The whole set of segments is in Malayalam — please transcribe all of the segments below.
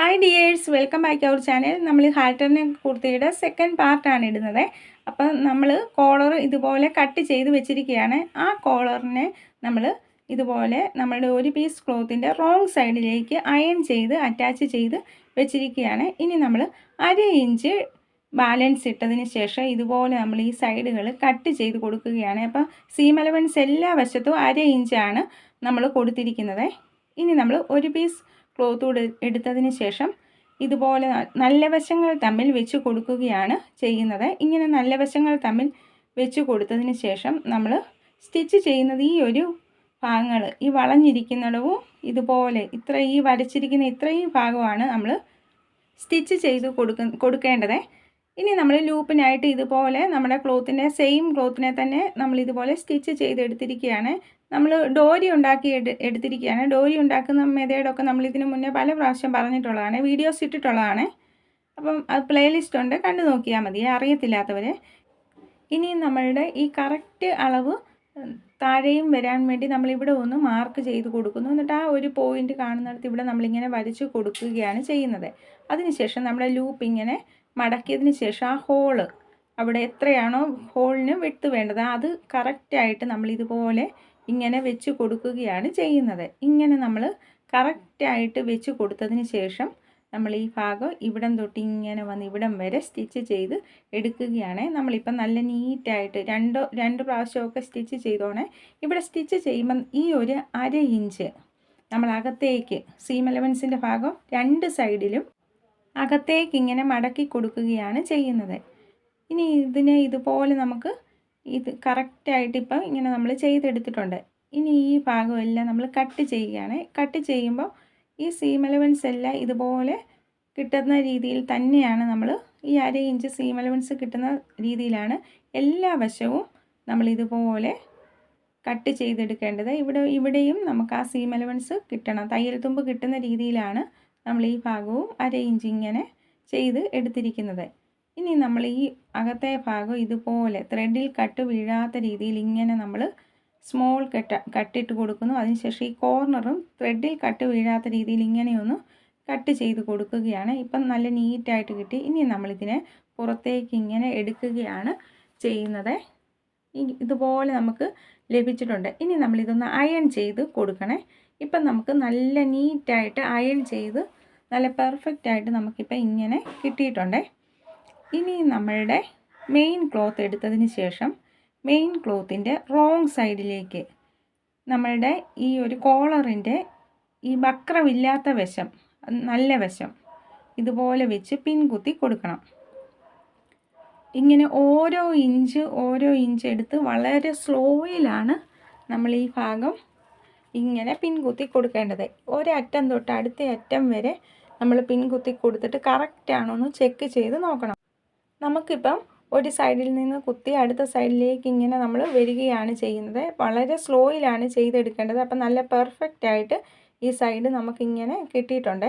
Hi dears welcome back our channel നമ്മൾ ഹാൽട്ടറിനെ കുർത്തിയുടെ സെക്കൻഡ് പാർട്ടാണ് ഇടുന്നത്. അപ്പം നമ്മൾ കോളർ ഇതുപോലെ കട്ട് ചെയ്ത് വെച്ചിരിക്കുകയാണ്. ആ കോളറിനെ നമ്മൾ ഇതുപോലെ നമ്മളുടെ ഒരു പീസ് ക്ലോത്തിന്റെ റോങ് സൈഡിലേക്ക് അയൺ ചെയ്ത് അറ്റാച്ച് ചെയ്ത് വെച്ചിരിക്കുകയാണ്. ഇനി നമ്മൾ അര ഇഞ്ച് ബാലൻസ് ഇട്ടതിന് ശേഷം ഇതുപോലെ നമ്മൾ ഈ സൈഡുകൾ കട്ട് ചെയ്ത് കൊടുക്കുകയാണ്. അപ്പോൾ സീം അലവൻസ് എല്ലാ വശത്തും അര ഇഞ്ചാണ് നമ്മൾ കൊടുത്തിരിക്കുന്നത്. ഇനി നമ്മൾ ഒരു പീസ് ക്ലോത്ത് എടുത്തതിന് ശേഷം ഇതുപോലെ നല്ല വശങ്ങൾ തമ്മിൽ വെച്ച് കൊടുക്കുകയാണ് ചെയ്യുന്നത്. ഇങ്ങനെ നല്ല വശങ്ങൾ തമ്മിൽ വെച്ച് കൊടുത്തതിന് ശേഷം നമ്മൾ സ്റ്റിച്ച് ചെയ്യുന്നത് ഈ ഒരു ഭാഗങ്ങൾ ഈ വളഞ്ഞിരിക്കുന്നിടവും ഇതുപോലെ ഇത്ര ഈ വരച്ചിരിക്കുന്ന ഇത്രയും ഭാഗമാണ് നമ്മൾ സ്റ്റിച്ച് ചെയ്ത് കൊടുക്ക കൊടുക്കേണ്ടത്. ഇനി നമ്മൾ ലൂപ്പിനായിട്ട് ഇതുപോലെ നമ്മുടെ ക്ലോത്തിന്റെ സെയിം ക്ലോത്തിനെ തന്നെ നമ്മൾ ഇതുപോലെ സ്റ്റിച്ച് ചെയ്തെടുത്തിരിക്കുകയാണ്. നമ്മൾ ഡോരി ഉണ്ടാക്കി എടു എടുത്തിരിക്കുകയാണ്. ഡോരി ഉണ്ടാക്കുന്ന മെതേഡൊക്കെ നമ്മൾ ഇതിനു മുന്നേ പല പ്രാവശ്യം പറഞ്ഞിട്ടുള്ളതാണ്. വീഡിയോസ് ഇട്ടിട്ടുള്ളതാണ്. അപ്പം അത് പ്ലേലിസ്റ്റ് ഉണ്ട്. കണ്ടു നോക്കിയാൽ മതി. അറിയത്തില്ലാത്തവർ ഇനി നമ്മളുടെ ഈ കറക്റ്റ് അളവ് താഴെയും വരാൻ വേണ്ടി നമ്മളിവിടെ ഒന്ന് മാർക്ക് ചെയ്ത് കൊടുക്കുന്നു. എന്നിട്ട് ആ ഒരു പോയിന്റ് കാണുന്നിടത്ത് ഇവിടെ നമ്മളിങ്ങനെ വരച്ച് കൊടുക്കുകയാണ് ചെയ്യുന്നത്. അതിനുശേഷം നമ്മുടെ ലൂപ്പ് ഇങ്ങനെ മടക്കിയതിന് ശേഷം ആ ഹോൾ അവിടെ എത്രയാണോ ഹോളിന് വിട്ട് വേണ്ടത്. അത് കറക്റ്റായിട്ട് നമ്മൾ ഇതുപോലെ ഇങ്ങനെ വെച്ച് കൊടുക്കുകയാണ് ചെയ്യുന്നത്. ഇങ്ങനെ നമ്മൾ കറക്റ്റായിട്ട് വെച്ച് കൊടുത്തതിന് ശേഷം നമ്മൾ ഈ ഭാഗം ഇവിടം തൊട്ട് ഇങ്ങനെ വന്ന് ഇവിടം വരെ സ്റ്റിച്ച് ചെയ്ത് എടുക്കുകയാണ്. നമ്മളിപ്പം നല്ല നീറ്റായിട്ട് രണ്ടോ രണ്ട് പ്രാവശ്യമൊക്കെ സ്റ്റിച്ച് ചെയ്തോണേ. ഇവിടെ സ്റ്റിച്ച് ചെയ്യുമ്പം ഈ ഒരു അര ഇഞ്ച് നമ്മൾ അകത്തേക്ക് സീം അലവൻസിന്റെ ഭാഗം രണ്ട് സൈഡിലും അകത്തേക്ക് ഇങ്ങനെ മടക്കി കൊടുക്കുകയാണ് ചെയ്യുന്നത്. ഇനി ഇതിനെ ഇതുപോലെ നമുക്ക് ഇത് കറക്റ്റായിട്ട് ഇപ്പം ഇങ്ങനെ നമ്മൾ ചെയ്തെടുത്തിട്ടുണ്ട്. ഇനി ഈ ഭാഗമെല്ലാം നമ്മൾ കട്ട് ചെയ്യുകയാണ്. കട്ട് ചെയ്യുമ്പോൾ ഈ സീം അലവൻസ് എല്ലാം ഇതുപോലെ കിട്ടുന്ന രീതിയിൽ തന്നെയാണ് നമ്മൾ ഈ അര ഇഞ്ച് സീം അലവൻസ് കിട്ടുന്ന രീതിയിലാണ് എല്ലാ വശവും നമ്മൾ ഇതുപോലെ കട്ട് ചെയ്തെടുക്കേണ്ടത്. ഇവിടെ ഇവിടെയും നമുക്ക് ആ സീം അലവൻസ് കിട്ടണം. തയ്യൽ തുമ്പ് കിട്ടുന്ന രീതിയിലാണ് നമ്മൾ ഈ ഭാഗവും അര ഇഞ്ച് ഇങ്ങനെ ചെയ്ത് എടുത്തിരിക്കുന്നത്. ഇനി നമ്മൾ ഈ അകത്തെ ഭാഗം ഇതുപോലെ ത്രെഡിൽ കട്ട് വീഴാത്ത രീതിയിൽ ഇങ്ങനെ നമ്മൾ സ്മോൾ കട്ട് കട്ടിട്ട് കൊടുക്കുന്നു. അതിനുശേഷം ഈ കോർണറും ത്രെഡിൽ കട്ട് വീഴാത്ത രീതിയിൽ ഇങ്ങനെയൊന്ന് കട്ട് ചെയ്ത് കൊടുക്കുകയാണ്. ഇപ്പം നല്ല നീറ്റായിട്ട് കിട്ടി. ഇനി നമ്മളിതിനെ പുറത്തേക്ക് ഇങ്ങനെ എടുക്കുകയാണ് ചെയ്യുന്നത്. ഇതുപോലെ നമുക്ക് ലഭിച്ചിട്ടുണ്ട്. ഇനി നമ്മളിതൊന്ന് അയൺ ചെയ്ത് കൊടുക്കണേ. ഇപ്പം നമുക്ക് നല്ല നീറ്റായിട്ട് അയൺ ചെയ്ത് നല്ല പെർഫെക്റ്റായിട്ട് നമുക്കിപ്പോൾ ഇങ്ങനെ കിട്ടിയിട്ടുണ്ട്. ഇനി നമ്മളുടെ മെയിൻ ക്ലോത്ത് എടുത്തതിന് ശേഷം മെയിൻ ക്ലോത്തിന്റെ റോങ് സൈഡിലേക്ക് നമ്മളുടെ ഈ ഒരു കോളറിന്റെ ഈ വക്രമില്ലാത്ത വശം നല്ല വശം ഇതുപോലെ വെച്ച് പിൻകുത്തി കൊടുക്കണം. ഇങ്ങനെ ഓരോ ഇഞ്ച് ഓരോ ഇഞ്ച് എടുത്ത് വളരെ സ്ലോയിലാണ് നമ്മൾ ഈ ഭാഗം ഇങ്ങനെ പിൻകുത്തി കൊടുക്കേണ്ടത്. ഒരറ്റം തൊട്ട് അടുത്ത അറ്റം വരെ നമ്മൾ പിൻകുത്തി കൊടുത്തിട്ട് കറക്റ്റ് ആണോ എന്ന് ചെക്ക് ചെയ്ത് നോക്കണം. നമുക്കിപ്പം ഒരു സൈഡിൽ നിന്ന് കുത്തി അടുത്ത സൈഡിലേക്ക് ഇങ്ങനെ നമ്മൾ വരികയാണ് ചെയ്യുന്നത്. വളരെ സ്ലോയിലാണ് ചെയ്തെടുക്കേണ്ടത്. അപ്പം നല്ല പെർഫെക്റ്റ് ആയിട്ട് ഈ സൈഡ് നമുക്കിങ്ങനെ കിട്ടിയിട്ടുണ്ട്.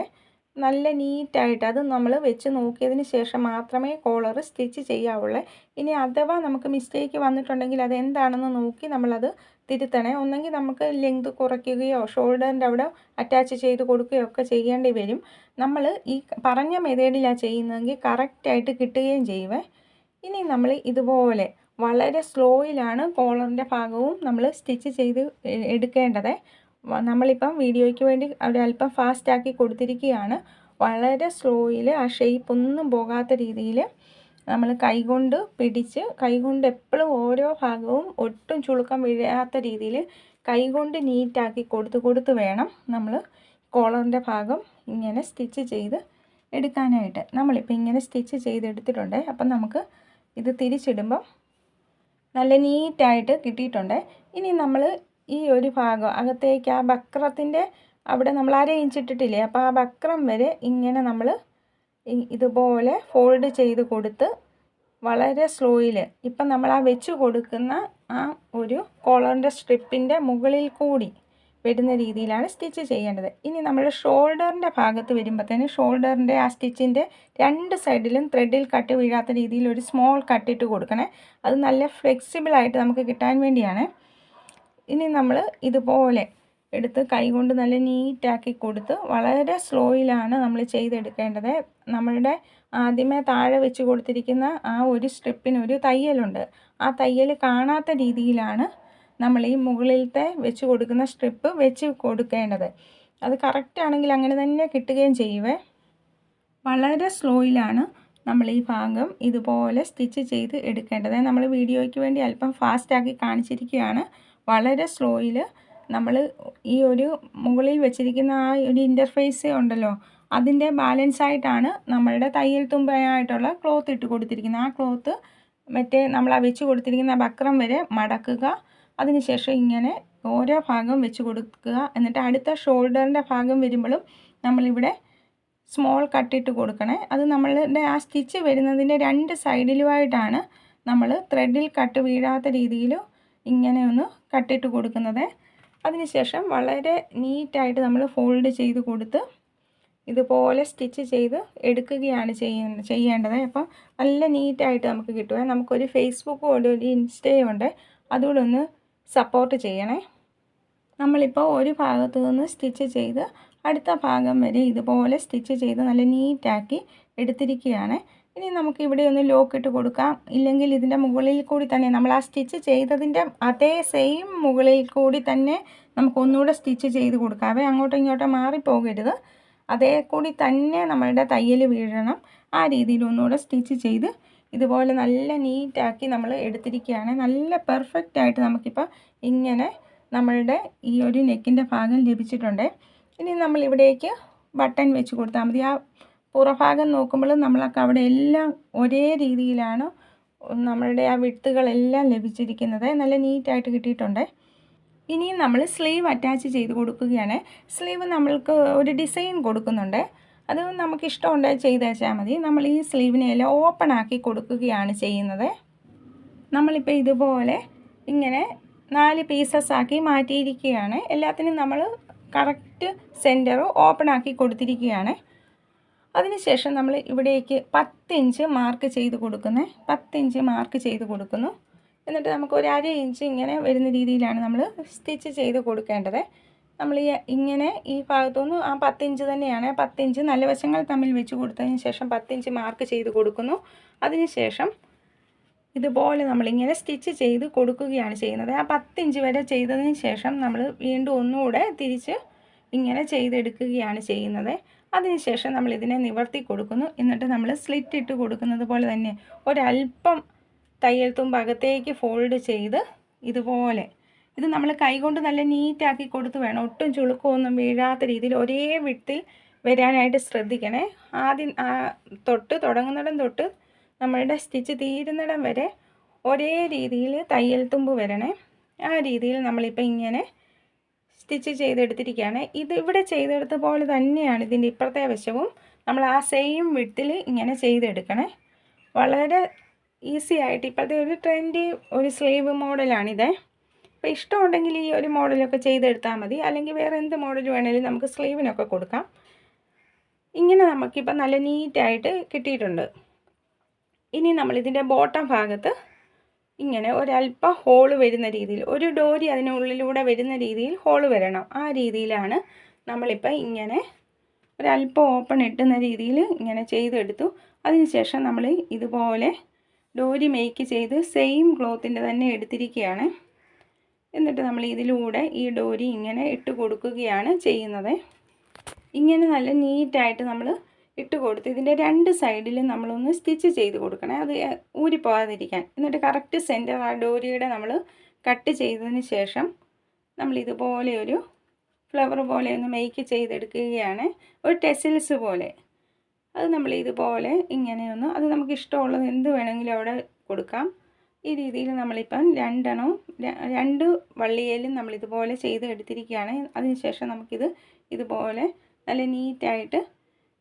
നല്ല നീറ്റായിട്ട് അത് നമ്മൾ വെച്ച് നോക്കിയതിന് ശേഷം മാത്രമേ കോളർ സ്റ്റിച്ച് ചെയ്യാവുള്ളൂ. ഇനി അഥവാ നമുക്ക് മിസ്റ്റേക്ക് വന്നിട്ടുണ്ടെങ്കിൽ അത് എന്താണെന്ന് നോക്കി നമ്മളത് തിരുത്തണേ. ഒന്നെങ്കിൽ നമുക്ക് ലെങ്ത് കുറയ്ക്കുകയോ ഷോൾഡറിന്റെ അവിടെ അറ്റാച്ച് ചെയ്ത് കൊടുക്കുകയോ ഒക്കെ ചെയ്യേണ്ടി വരും. നമ്മൾ ഈ പറഞ്ഞ മെതേഡിലാണ് ചെയ്യുന്നതെങ്കിൽ കറക്റ്റായിട്ട് കിട്ടുകയും ചെയ്യുവേ ഇനി നമ്മൾ ഇതുപോലെ വളരെ സ്ലോയിലാണ് കോളറിന്റെ ഭാഗവും നമ്മൾ സ്റ്റിച്ച് ചെയ്ത് എടുക്കേണ്ടത്. നമ്മളിപ്പം വീഡിയോയ്ക്ക് വേണ്ടി അവിടെ അല്പം ഫാസ്റ്റാക്കി കൊടുത്തിരിക്കുകയാണ്. വളരെ സ്ലോയിൽ ആ ഷേപ്പ് ഒന്നും പോകാത്ത രീതിയിൽ നമ്മൾ കൈകൊണ്ട് പിടിച്ച് കൈകൊണ്ട് എപ്പോഴും ഓരോ ഭാഗവും ഒട്ടും ചുളുക്കം വീഴാത്ത രീതിയിൽ കൈകൊണ്ട് നീറ്റാക്കി കൊടുത്ത് കൊടുത്ത് വേണം നമ്മൾ കോളറിന്റെ ഭാഗം ഇങ്ങനെ സ്റ്റിച്ച് ചെയ്ത് എടുക്കാനായിട്ട്. നമ്മളിപ്പോൾ ഇങ്ങനെ സ്റ്റിച്ച് ചെയ്തെടുത്തിട്ടുണ്ട്. അപ്പം നമുക്ക് ഇത് തിരിച്ചിടുമ്പം നല്ല നീറ്റായിട്ട് കിട്ടിയിട്ടുണ്ട്. ഇനി നമ്മൾ ഈ ഒരു ഭാഗം അകത്തേക്ക് ആ ബക്രത്തിന്റെ അവിടെ നമ്മൾ അര അപ്പോൾ ആ വക്രം വരെ ഇങ്ങനെ നമ്മൾ ഇതുപോലെ ഫോൾഡ് ചെയ്ത് കൊടുത്ത് വളരെ സ്ലോയിൽ ഇപ്പം നമ്മൾ ആ വെച്ച് കൊടുക്കുന്ന ആ ഒരു കോളറിന്റെ സ്ട്രിപ്പിന്റെ മുകളിൽ കൂടി വരുന്ന രീതിയിലാണ് സ്റ്റിച്ച് ചെയ്യേണ്ടത്. ഇനി നമ്മൾ ഷോൾഡറിന്റെ ഭാഗത്ത് വരുമ്പോഴത്തേന് ഷോൾഡറിന്റെ ആ സ്റ്റിച്ചിന്റെ രണ്ട് സൈഡിലും ത്രെഡിൽ കട്ട് വീഴാത്ത രീതിയിൽ ഒരു സ്മോൾ കട്ടിട്ട് കൊടുക്കണേ. അത് നല്ല ഫ്ലെക്സിബിളായിട്ട് നമുക്ക് കിട്ടാൻ വേണ്ടിയാണ്. ഇനി നമ്മൾ ഇതുപോലെ എടുത്ത് കൈകൊണ്ട് നല്ല നീറ്റാക്കി കൊടുത്ത് വളരെ സ്ലോയിലാണ് നമ്മൾ ചെയ്തെടുക്കേണ്ടത്. നമ്മളുടെ ആദ്യമേ താഴെ വെച്ച് കൊടുത്തിരിക്കുന്ന ആ ഒരു സ്ട്രിപ്പിന് ഒരു തയ്യലുണ്ട്. ആ തയ്യൽ കാണാത്ത രീതിയിലാണ് നമ്മൾ ഈ മുകളിലത്തെ വെച്ച് കൊടുക്കുന്ന സ്ട്രിപ്പ് വെച്ച് കൊടുക്കേണ്ടത്. അത് കറക്റ്റ് ആണെങ്കിൽ അങ്ങനെ തന്നെ കിട്ടുകയും ചെയ്യുവേ. വളരെ സ്ലോയിലാണ് നമ്മൾ ഈ ഭാഗം ഇതുപോലെ സ്റ്റിച്ച് ചെയ്ത് എടുക്കേണ്ടത്. നമ്മൾ വീഡിയോയ്ക്ക് വേണ്ടി അല്പം ഫാസ്റ്റാക്കി കാണിച്ചിരിക്കുകയാണ്. വളരെ സ്ലോയിൽ നമ്മൾ ഈ ഒരു മുകളിൽ വെച്ചിരിക്കുന്ന ആ ഒരു ഇന്റർഫേസ് ഉണ്ടല്ലോ അതിന്റെ ബാലൻസ് ആയിട്ടാണ് നമ്മളുടെ തയ്യൽ തുമ്പയായിട്ടുള്ള ക്ലോത്ത് ഇട്ട് കൊടുത്തിരിക്കുന്നത്. ആ ക്ലോത്ത് മറ്റേ നമ്മൾ ആ വെച്ച് കൊടുത്തിരിക്കുന്ന ബക്രം വരെ മടക്കുക അതിനുശേഷം ഇങ്ങനെ ഓരോ ഭാഗം വെച്ച് കൊടുക്കുക. എന്നിട്ട് അടുത്ത ഷോൾഡറിന്റെ ഭാഗം വരുമ്പോഴും നമ്മളിവിടെ സ്മോൾ കട്ടിട്ട് കൊടുക്കണേ. അത് നമ്മളുടെ ആ സ്റ്റിച്ച് വരുന്നതിന്റെ രണ്ട് സൈഡിലുമായിട്ടാണ് നമ്മൾ ത്രെഡിൽ കട്ട് വീഴാത്ത രീതിയിൽ ഇങ്ങനെ ഒന്ന് കട്ടിട്ട് കൊടുക്കുന്നത്. അതിനുശേഷം വളരെ നീറ്റായിട്ട് നമ്മൾ ഫോൾഡ് ചെയ്ത് കൊടുത്ത് ഇതുപോലെ സ്റ്റിച്ച് ചെയ്ത് എടുക്കുകയാണ് ചെയ്യുന്നത് ചെയ്യേണ്ടത്. അപ്പം നല്ല നീറ്റായിട്ട് നമുക്ക് കിട്ടുക നമുക്കൊരു ഫേസ്ബുക്കും ഉണ്ട് ഒരു ഇൻസ്റ്റയും ഉണ്ട്. അതുകൂടെ ഒന്ന് സപ്പോർട്ട് ചെയ്യണേ. നമ്മളിപ്പോൾ ഒരു ഭാഗത്ത് നിന്ന് സ്റ്റിച്ച് ചെയ്ത് അടുത്ത ഭാഗം വരെ ഇതുപോലെ സ്റ്റിച്ച് ചെയ്ത് നല്ല നീറ്റാക്കി എടുത്തിരിക്കുകയാണ്. ഇനി നമുക്ക് ഇവിടെ ഒന്ന് ലോക്ക് ഇട്ട് കൊടുക്കാം. ഇല്ലെങ്കിൽ ഇതിന്റെ മുകളിൽ കൂടി തന്നെ നമ്മൾ ആ സ്റ്റിച്ച് ചെയ്തതിന്റെ അതേ സെയിം മുകളിൽ കൂടി തന്നെ നമുക്ക് ഒന്നുകൂടെ സ്റ്റിച്ച് ചെയ്ത് കൊടുക്കാവേ അങ്ങോട്ടും ഇങ്ങോട്ടും മാറിപ്പോകരുത്. അതേ കൂടി തന്നെ നമ്മളുടെ തയ്യൽ വീഴണം. ആ രീതിയിൽ ഒന്നുകൂടെ സ്റ്റിച്ച് ചെയ്ത് ഇതുപോലെ നല്ല നീറ്റാക്കി നമ്മൾ എടുത്തിരിക്കുകയാണ്. നല്ല പെർഫെക്റ്റ് ആയിട്ട് നമുക്കിപ്പോൾ ഇങ്ങനെ നമ്മളുടെ ഈ ഒരു നെക്കിന്റെ ഭാഗം ലഭിച്ചിട്ടുണ്ട്. ഇനി നമ്മളിവിടേക്ക് ബട്ടൺ വെച്ച് കൊടുത്താൽ മതി. ആ പുറഭാഗം നോക്കുമ്പോൾ നമ്മൾക്ക് അവിടെ എല്ലാം ഒരേ രീതിയിലാണ് നമ്മളുടെ ആ വിട്ടുകളെല്ലാം ലഭിച്ചിരിക്കുന്നത്. നല്ല നീറ്റായിട്ട് കിട്ടിയിട്ടുണ്ട്. ഇനിയും നമ്മൾ സ്ലീവ് അറ്റാച്ച് ചെയ്ത് കൊടുക്കുകയാണ്. സ്ലീവ് നമ്മൾക്ക് ഒരു ഡിസൈൻ കൊടുക്കുന്നുണ്ട്. അത് നമുക്ക് ഇഷ്ടമുണ്ട് ചെയ്ത് വെച്ചാൽ മതി. നമ്മൾ ഈ സ്ലീവിനെ എല്ലാം ഓപ്പൺ ആക്കി കൊടുക്കുകയാണ് ചെയ്യുന്നത്. നമ്മളിപ്പോൾ ഇതുപോലെ ഇങ്ങനെ നാല് പീസസ് ആക്കി മാറ്റിയിരിക്കുകയാണ്. എല്ലാത്തിനും നമ്മൾ കറക്റ്റ് സെന്റർ ഓപ്പൺ ആക്കി കൊടുത്തിരിക്കുകയാണ്. അതിനുശേഷം നമ്മൾ ഇവിടേക്ക് പത്ത് ഇഞ്ച് മാർക്ക് ചെയ്ത് കൊടുക്കുന്നത് പത്ത് ഇഞ്ച് മാർക്ക് ചെയ്ത് കൊടുക്കുന്നു. എന്നിട്ട് നമുക്ക് ഒരു അര ഇഞ്ച് ഇങ്ങനെ വരുന്ന രീതിയിലാണ് നമ്മൾ സ്റ്റിച്ച് ചെയ്ത് കൊടുക്കേണ്ടത്. നമ്മൾ ഈ ഇങ്ങനെ ഈ ഭാഗത്തുനിന്ന് ആ പത്തിഞ്ച് തന്നെയാണ്. പത്തിഞ്ച് നല്ല വശങ്ങൾ തമ്മിൽ വെച്ച് കൊടുത്തതിന് ശേഷം പത്തിഞ്ച് മാർക്ക് ചെയ്ത് കൊടുക്കുന്നു. അതിനുശേഷം ഇതുപോലെ നമ്മളിങ്ങനെ സ്റ്റിച്ച് ചെയ്ത് കൊടുക്കുകയാണ് ചെയ്യുന്നത്. ആ പത്തിഞ്ച് വരെ ചെയ്തതിന് ശേഷം നമ്മൾ വീണ്ടും ഒന്നുകൂടെ തിരിച്ച് ഇങ്ങനെ ചെയ്തെടുക്കുകയാണ് ചെയ്യുന്നത്. അതിനുശേഷം നമ്മൾ ഇതിനെ നിവർത്തി കൊടുക്കുന്നു. എന്നിട്ട് നമ്മൾ സ്ലിറ്റ് ഇട്ട് കൊടുക്കുന്നത് പോലെ തന്നെ ഒരല്പം തയ്യൽ തുമ്പ് അകത്തേക്ക് ഫോൾഡ് ചെയ്ത് ഇതുപോലെ ഇത് നമ്മൾ കൈകൊണ്ട് നല്ല നീറ്റാക്കി കൊടുത്ത് വേണം. ഒട്ടും ചുളുക്കമൊന്നും വീഴാത്ത രീതിയിൽ ഒരേ വിട്ടിൽ വരാനായിട്ട് ശ്രദ്ധിക്കണേ. ആദ്യം തൊട്ട് തുടങ്ങുന്നിടം തൊട്ട് നമ്മളുടെ സ്റ്റിച്ച് തീരുന്നിടം വരെ ഒരേ രീതിയിൽ തയ്യൽ തുമ്പ് വരണേ. ആ രീതിയിൽ നമ്മളിപ്പോൾ ഇങ്ങനെ സ്റ്റിച്ച് ചെയ്തെടുത്തിരിക്കുകയാണ്. ഇത് ഇവിടെ ചെയ്തെടുത്ത പോലെ തന്നെയാണ് ഇതിന്റെ ഇപ്പുറത്തെ വശവും നമ്മൾ ആ സെയിം വിട്ടിൽ ഇങ്ങനെ ചെയ്തെടുക്കണേ. വളരെ ഈസി ആയിട്ട് ഇപ്പോഴത്തെ ഒരു ട്രെൻഡി ഒരു സ്ലീവ് മോഡലാണിത്. അപ്പോൾ ഇഷ്ടമുണ്ടെങ്കിൽ ഈ ഒരു മോഡലൊക്കെ ചെയ്തെടുത്താൽ മതി. അല്ലെങ്കിൽ വേറെ എന്ത് മോഡൽ വേണമെങ്കിലും നമുക്ക് സ്ലീവിനൊക്കെ കൊടുക്കാം. ഇങ്ങനെ നമുക്കിപ്പോൾ നല്ല നീറ്റായിട്ട് കിട്ടിയിട്ടുണ്ട്. ഇനി നമ്മളിതിന്റെ ബോട്ടം ഭാഗത്ത് ഇങ്ങനെ ഒരല്പം ഹോൾ വരുന്ന രീതിയിൽ ഒരു ഡോരി അതിനുള്ളിലൂടെ വരുന്ന രീതിയിൽ ഹോൾ വരണം. ആ രീതിയിലാണ് നമ്മളിപ്പോൾ ഇങ്ങനെ ഒരല്പം ഓപ്പൺ ഇട്ടുന്ന രീതിയിൽ ഇങ്ങനെ ചെയ്തെടുത്തു. അതിനുശേഷം നമ്മൾ ഇതുപോലെ ഡോരി മേക്ക് ചെയ്ത് സെയിം ക്ലോത്തിന്റെ തന്നെ എടുത്തിരിക്കുകയാണ്. എന്നിട്ട് നമ്മൾ ഇതിലൂടെ ഈ ഡോരി ഇങ്ങനെ ഇട്ട് കൊടുക്കുകയാണ് ചെയ്യുന്നത്. ഇങ്ങനെ നല്ല നീറ്റായിട്ട് നമ്മൾ ഇട്ട് കൊടുത്ത് ഇതിന്റെ രണ്ട് സൈഡിലും നമ്മളൊന്ന് സ്റ്റിച്ച് ചെയ്ത് കൊടുക്കണേ. അത് ഊരിപ്പോകാതിരിക്കാൻ എന്നിട്ട് കറക്റ്റ് സെന്റർ ആ ഡോരിയുടെ നമ്മൾ കട്ട് ചെയ്തതിന് ശേഷം നമ്മൾ ഇതുപോലെ ഒരു ഫ്ലവർ പോലെ ഒന്ന് മേക്ക് ചെയ്തെടുക്കുകയാണ്. ഒരു ടെസിൽസ് പോലെ. അത് നമ്മൾ ഇതുപോലെ ഇങ്ങനെയൊന്ന് അത് നമുക്ക് ഇഷ്ടമുള്ളത് എന്ത് വേണമെങ്കിലും അവിടെ കൊടുക്കാം. ഈ രീതിയിൽ നമ്മളിപ്പം രണ്ടെണ്ണം രണ്ട് വള്ളിയേലും നമ്മൾ ഇതുപോലെ ചെയ്ത് എടുത്തിരിക്കുകയാണ് അതിനുശേഷം നമുക്കിത് ഇതുപോലെ നല്ല നീറ്റായിട്ട്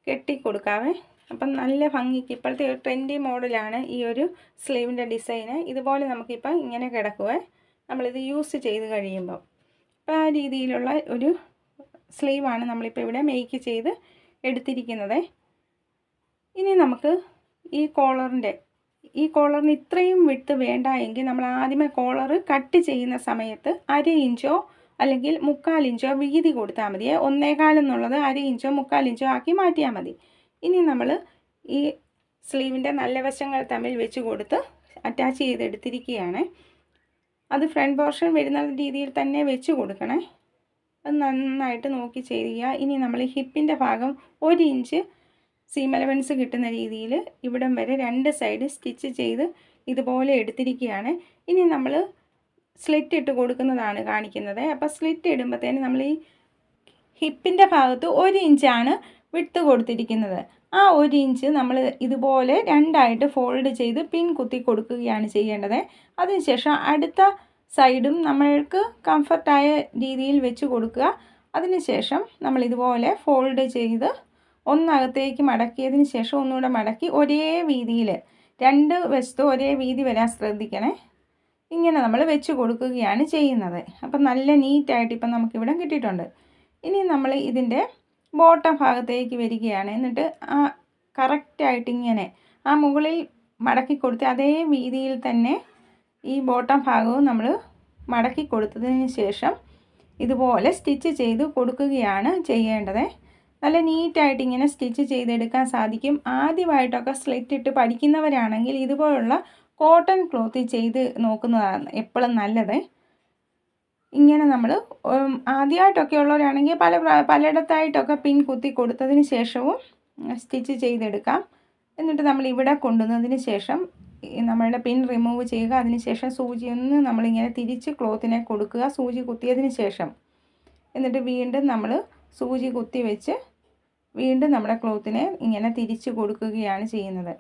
കെട്ടി കൊടുക്കാവേ അപ്പം നല്ല ഭംഗിക്ക് ഇപ്പോഴത്തെ ഒരു ട്രെൻഡി മോഡലാണ് ഈ ഒരു സ്ലീവിന്റെ ഡിസൈന്. ഇതുപോലെ നമുക്കിപ്പോൾ ഇങ്ങനെ കിടക്കുവേ. നമ്മളിത് യൂസ് ചെയ്ത് കഴിയുമ്പോൾ അപ്പോൾ ആ രീതിയിലുള്ള ഒരു സ്ലീവാണ് നമ്മളിപ്പോൾ ഇവിടെ മേക്ക് ചെയ്ത് എടുത്തിരിക്കുന്നത്. ഇനി നമുക്ക് ഈ കോളറിന്റെ ഈ കോളറിന് ഇത്രയും വിട്ട് വേണ്ട എങ്കിൽ നമ്മൾ ആദ്യമേ കോളർ കട്ട് ചെയ്യുന്ന സമയത്ത് അര ഇഞ്ചോ അല്ലെങ്കിൽ മുക്കാൽ ഇഞ്ചോ വീതി കൊടുത്താൽ മതിയെ ഒന്നേകാൽ എന്നുള്ളത് അര ഇഞ്ചോ മുക്കാൽ ഇഞ്ചോ ആക്കി മാറ്റിയാൽ മതി. ഇനി നമ്മൾ ഈ സ്ലീവിന്റെ നല്ല വശങ്ങൾ തമ്മിൽ വെച്ച് കൊടുത്ത് അറ്റാച്ച് ചെയ്തെടുത്തിരിക്കുകയാണ്. അത് ഫ്രണ്ട് പോർഷൻ വരുന്ന രീതിയിൽ തന്നെ വെച്ച് കൊടുക്കണേ. അത് നന്നായിട്ട് നോക്കി ചെയ്യുക. ഇനി നമ്മൾ ഹിപ്പിന്റെ ഭാഗം ഒരു ഇഞ്ച് സീം അലവൻസ് കിട്ടുന്ന രീതിയിൽ ഇവിടം വരെ രണ്ട് സൈഡ് സ്റ്റിച്ച് ചെയ്ത് ഇതുപോലെ എടുത്തിരിക്കുകയാണ്. ഇനി നമ്മൾ സ്ലിറ്റ് ഇട്ട് കൊടുക്കുന്നതാണ് കാണിക്കുന്നത്. അപ്പോൾ സ്ലിറ്റ് ഇടുമ്പോഴത്തേന് നമ്മൾ ഈ ഹിപ്പിന്റെ ഭാഗത്ത് ഒരു ഇഞ്ചാണ് വിട്ട് കൊടുത്തിരിക്കുന്നത്. ആ ഒരു ഇഞ്ച് നമ്മൾ ഇതുപോലെ രണ്ടായിട്ട് ഫോൾഡ് ചെയ്ത് പിൻ കുത്തി കൊടുക്കുകയാണ് ചെയ്യേണ്ടത്. അതിനുശേഷം അടുത്ത സൈഡും നമ്മൾക്ക് കംഫർട്ടായ രീതിയിൽ വെച്ച് കൊടുക്കുക. അതിനുശേഷം നമ്മൾ ഇതുപോലെ ഫോൾഡ് ചെയ്ത് ഒന്നകത്തേക്ക് മടക്കിയതിന് ശേഷം ഒന്നുകൂടെ മടക്കി ഒരേ വീതിയിൽ രണ്ട് വശത്തും ഒരേ വീതി വരാൻ ശ്രദ്ധിക്കണേ. ഇങ്ങനെ നമ്മൾ വെച്ച് കൊടുക്കുകയാണ് ചെയ്യുന്നത്. അപ്പം നല്ല നീറ്റായിട്ട് ഇപ്പം നമുക്കിവിടെ കിട്ടിയിട്ടുണ്ട്. ഇനി നമ്മൾ ഇതിന്റെ ബോട്ടം ഭാഗത്തേക്ക് വരികയാണ്. എന്നിട്ട് ആ കറക്റ്റായിട്ട് ഇങ്ങനെ ആ മുകളിൽ മടക്കി കൊടുത്ത് അതേ വീതിയിൽ തന്നെ ഈ ബോട്ടം ഭാഗവും നമ്മൾ മടക്കി കൊടുത്തതിന് ശേഷം ഇതുപോലെ സ്റ്റിച്ച് ചെയ്ത് കൊടുക്കുകയാണ് ചെയ്യേണ്ടത്. നല്ല നീറ്റായിട്ട് ഇങ്ങനെ സ്റ്റിച്ച് ചെയ്തെടുക്കാൻ സാധിക്കും. ആദ്യമായിട്ടൊക്കെ സ്ലിറ്റ് ഇട്ട് പഠിക്കുന്നവരാണെങ്കിൽ ഇതുപോലുള്ള കോട്ടൺ ക്ലോത്ത് ചെയ്ത് നോക്കുന്നതാണ് എപ്പോഴും നല്ലത്. ഇങ്ങനെ നമ്മൾ ആദ്യമായിട്ടൊക്കെ ഉള്ളവരാണെങ്കിൽ പല പലയിടത്തായിട്ടൊക്കെ പിൻ കുത്തി കൊടുത്തതിന് ശേഷവും സ്റ്റിച്ച് ചെയ്തെടുക്കാം. എന്നിട്ട് നമ്മൾ ഇവിടെ കൊണ്ടുവന്നതിന് ശേഷം നമ്മളുടെ പിൻ റിമൂവ് ചെയ്യുക. അതിനുശേഷം സൂചി ഒന്ന് നമ്മളിങ്ങനെ തിരിച്ച് ക്ലോത്തിനെ കൊടുക്കുക സൂചി കുത്തിയതിന് ശേഷം. എന്നിട്ട് വീണ്ടും നമ്മൾ സൂചി കുത്തി വെച്ച് വീണ്ടും നമ്മുടെ ക്ലോത്തിനെ ഇങ്ങനെ തിരിച്ച് കൊടുക്കുകയാണ് ചെയ്യുന്നത്.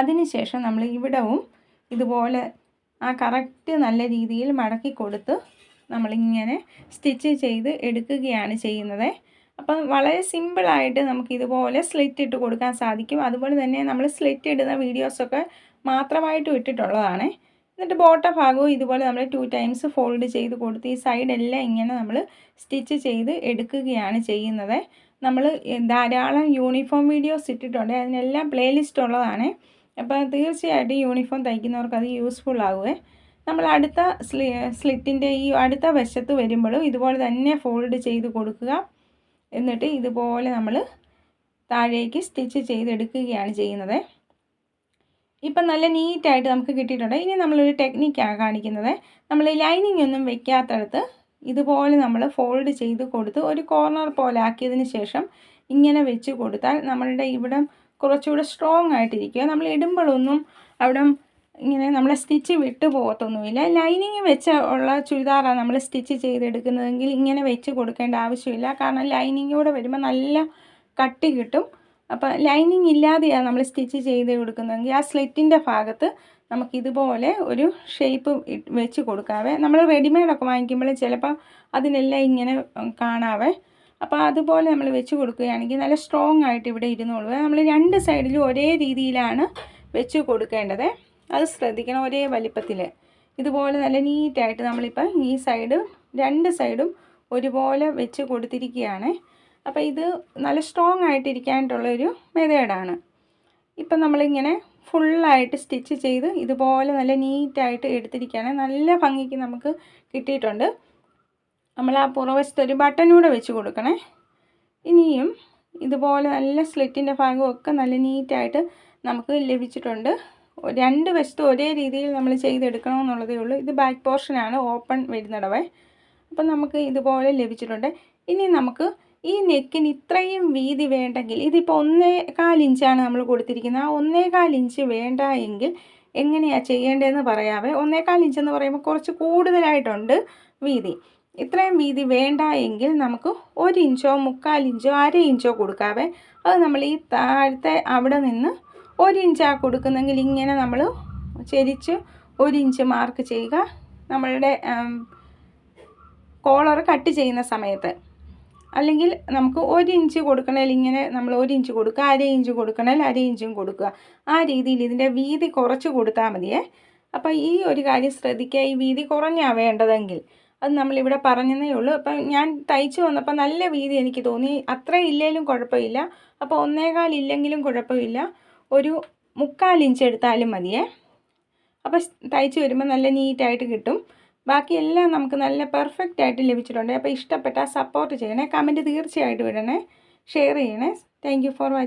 അതിനുശേഷം നമ്മൾ ഇവിടവും ഇതുപോലെ ആ കറക്റ്റ് നല്ല രീതിയിൽ മടക്കി കൊടുത്ത് നമ്മളിങ്ങനെ സ്റ്റിച്ച് ചെയ്ത് എടുക്കുകയാണ് ചെയ്യുന്നത്. അപ്പം വളരെ സിമ്പിളായിട്ട് നമുക്ക് ഇതുപോലെ സ്ലിറ്റ് ഇട്ട് കൊടുക്കാൻ സാധിക്കും. അതുപോലെ തന്നെ നമ്മൾ സ്ലിറ്റ് ഇടുന്ന വീഡിയോസൊക്കെ മാത്രമായിട്ട് ഇട്ടിട്ടുള്ളതാണ്. എന്നിട്ട് ബോട്ട ഭാഗവും ഇതുപോലെ നമ്മൾ ടു ടൈംസ് ഫോൾഡ് ചെയ്ത് കൊടുത്ത് ഈ സൈഡെല്ലാം ഇങ്ങനെ നമ്മൾ സ്റ്റിച്ച് ചെയ്ത് എടുക്കുകയാണ് ചെയ്യുന്നത്. നമ്മൾ ധാരാളം യൂണിഫോം വീഡിയോസ് ഇട്ടിട്ടുണ്ട്. അതിനെല്ലാം പ്ലേലിസ്റ്റ് ഉള്ളതാണ്. അപ്പോൾ തീർച്ചയായിട്ടും യൂണിഫോം തയ്ക്കുന്നവർക്ക് അത് യൂസ്ഫുൾ ആകുമേ നമ്മൾ അടുത്ത സ്ലി സ്ലിറ്റിന്റെ ഈ അടുത്ത വശത്ത് വരുമ്പോഴും ഇതുപോലെ തന്നെ ഫോൾഡ് ചെയ്ത് കൊടുക്കുക. എന്നിട്ട് ഇതുപോലെ നമ്മൾ താഴേക്ക് സ്റ്റിച്ച് ചെയ്തെടുക്കുകയാണ് ചെയ്യുന്നത്. ഇപ്പം നല്ല നീറ്റായിട്ട് നമുക്ക് കിട്ടിയിട്ടുണ്ട്. ഇനി നമ്മളൊരു ടെക്നിക്കാണ് കാണിക്കുന്നത്. നമ്മൾ ലൈനിങ് ഒന്നും വെക്കാത്തടത്ത് ഇതുപോലെ നമ്മൾ ഫോൾഡ് ചെയ്ത് കൊടുത്ത് ഒരു കോർണർ പോലെ ആക്കിയതിന് ശേഷം ഇങ്ങനെ വെച്ച് കൊടുത്താൽ നമ്മളുടെ ഇവിടെ കുറച്ചുകൂടെ സ്ട്രോങ് ആയിട്ടിരിക്കുക. നമ്മൾ ഇടുമ്പോഴൊന്നും അവിടെ ഇങ്ങനെ നമ്മളെ സ്റ്റിച്ച് വിട്ടു പോകത്തൊന്നുമില്ല. ലൈനിങ് വെച്ച ഉള്ള ചുരിദാറാണ് നമ്മൾ സ്റ്റിച്ച് ചെയ്തെടുക്കുന്നതെങ്കിൽ ഇങ്ങനെ വെച്ച് കൊടുക്കേണ്ട ആവശ്യമില്ല. കാരണം ലൈനിങ്ങോടെ വരുമ്പോൾ നല്ല കട്ടി കിട്ടും. അപ്പോൾ ലൈനിങ് ഇല്ലാതെയാണ് നമ്മൾ സ്റ്റിച്ച് ചെയ്ത് കൊടുക്കുന്നതെങ്കിൽ ആ സ്ലിറ്റിന്റെ ഭാഗത്ത് നമുക്കിതുപോലെ ഒരു ഷേപ്പ് വെച്ച് കൊടുക്കാവേ. നമ്മൾ റെഡിമെയ്ഡൊക്കെ വാങ്ങിക്കുമ്പോൾ ചിലപ്പോൾ അതിനെല്ലാം ഇങ്ങനെ കാണാവേ. അപ്പോൾ അതുപോലെ നമ്മൾ വെച്ച് കൊടുക്കുകയാണെങ്കിൽ നല്ല സ്ട്രോങ് ആയിട്ട് ഇവിടെ ഇരുന്നോളൂ. നമ്മൾ രണ്ട് സൈഡിലും ഒരേ രീതിയിലാണ് വെച്ച് കൊടുക്കേണ്ടത്. അത് ശ്രദ്ധിക്കണം ഒരേ വലിപ്പത്തിൽ ഇതുപോലെ നല്ല നീറ്റായിട്ട് നമ്മളിപ്പോൾ ഈ സൈഡ് രണ്ട് സൈഡും ഒരുപോലെ വെച്ച് കൊടുത്തിരിക്കുകയാണ്. അപ്പോൾ ഇത് നല്ല സ്ട്രോങ് ആയിട്ടിരിക്കാനായിട്ടുള്ളൊരു മെതേഡാണ് ഇപ്പം നമ്മളിങ്ങനെ ഫുള്ളായിട്ട് സ്റ്റിച്ച് ചെയ്ത് ഇതുപോലെ നല്ല നീറ്റായിട്ട് എടുത്തിരിക്കുകയാണ്. നല്ല ഭംഗിക്ക് നമുക്ക് കിട്ടിയിട്ടുണ്ട്. നമ്മൾ ആ പുറവശത്ത് ഒരു ബട്ടനൂടെ വെച്ച് കൊടുക്കണേ. ഇനിയും ഇതുപോലെ നല്ല സ്ലിറ്റിന്റെ ഒക്കെ നല്ല നീറ്റായിട്ട് നമുക്ക് ലഭിച്ചിട്ടുണ്ട്. രണ്ട് വശത്തും ഒരേ രീതിയിൽ നമ്മൾ ചെയ്തെടുക്കണമെന്നുള്ളതേ ഉള്ളൂ. ഇത് ബാക്ക് പോർഷനാണ് ഓപ്പൺ വരുന്നിടവേ. അപ്പം നമുക്ക് ഇതുപോലെ ലഭിച്ചിട്ടുണ്ട്. ഇനി നമുക്ക് ഈ നെക്കിന് ഇത്രയും വീതി വേണ്ടെങ്കിൽ ഇതിപ്പോൾ ഒന്നേ കാൽ ഇഞ്ചാണ് നമ്മൾ കൊടുത്തിരിക്കുന്നത്. ആ ഒന്നേ ഇഞ്ച് വേണ്ട എങ്കിൽ എങ്ങനെയാണ് ചെയ്യേണ്ടതെന്ന് പറയാവേ. ഒന്നേകാൽ ഇഞ്ച് എന്ന് പറയുമ്പോൾ കുറച്ച് കൂടുതലായിട്ടുണ്ട് വീതി. ഇത്രയും വീതി വേണ്ട എങ്കിൽ നമുക്ക് ഒരു ഇഞ്ചോ മുക്കാൽ ഇഞ്ചോ അര ഇഞ്ചോ കൊടുക്കാവേ. അത് നമ്മൾ ഈ താഴത്തെ അവിടെ നിന്ന് ഒരു ഇഞ്ചാണ് കൊടുക്കുന്നെങ്കിൽ ഇങ്ങനെ നമ്മൾ ചെരിച്ച് ഒരു ഇഞ്ച് മാർക്ക് ചെയ്യുക. നമ്മളുടെ കോളർ കട്ട് ചെയ്യുന്ന സമയത്ത്. അല്ലെങ്കിൽ നമുക്ക് ഒരു ഇഞ്ച് കൊടുക്കണേൽ ഇങ്ങനെ നമ്മൾ ഒരു ഇഞ്ച് കൊടുക്കുക അര ഇഞ്ച് കൊടുക്കണേൽ അര ഇഞ്ചും കൊടുക്കുക. ആ രീതിയിൽ ഇതിന്റെ വീതി കുറച്ച് കൊടുത്താൽ മതിയേ. അപ്പോൾ ഈ ഒരു കാര്യം ശ്രദ്ധിക്കുക. ഈ വീതി കുറഞ്ഞാണ് വേണ്ടതെങ്കിൽ അത് നമ്മളിവിടെ പറഞ്ഞതേ ഉള്ളൂ. അപ്പം ഞാൻ തയ്ച്ചു വന്നപ്പോൾ നല്ല വീതി എനിക്ക് തോന്നി. അത്ര ഇല്ലെങ്കിലും കുഴപ്പമില്ല. അപ്പോൾ ഒന്നേകാൽ ഇല്ലെങ്കിലും കുഴപ്പമില്ല. ഒരു മുക്കാൽ ഇഞ്ച് എടുത്താലും മതിയേ. അപ്പോൾ തയ്ച്ച് വരുമ്പോൾ നല്ല നീറ്റായിട്ട് കിട്ടും. ബാക്കിയെല്ലാം നമുക്ക് നല്ല പെർഫെക്റ്റ് ആയിട്ട് ലഭിച്ചിട്ടുണ്ട്. അപ്പോൾ ഇഷ്ടപ്പെട്ടാൽ സപ്പോർട്ട് ചെയ്യണേ. കമന്റ് തീർച്ചയായിട്ടും ഇടണേ. ഷെയർ ചെയ്യണേ. Thank for watching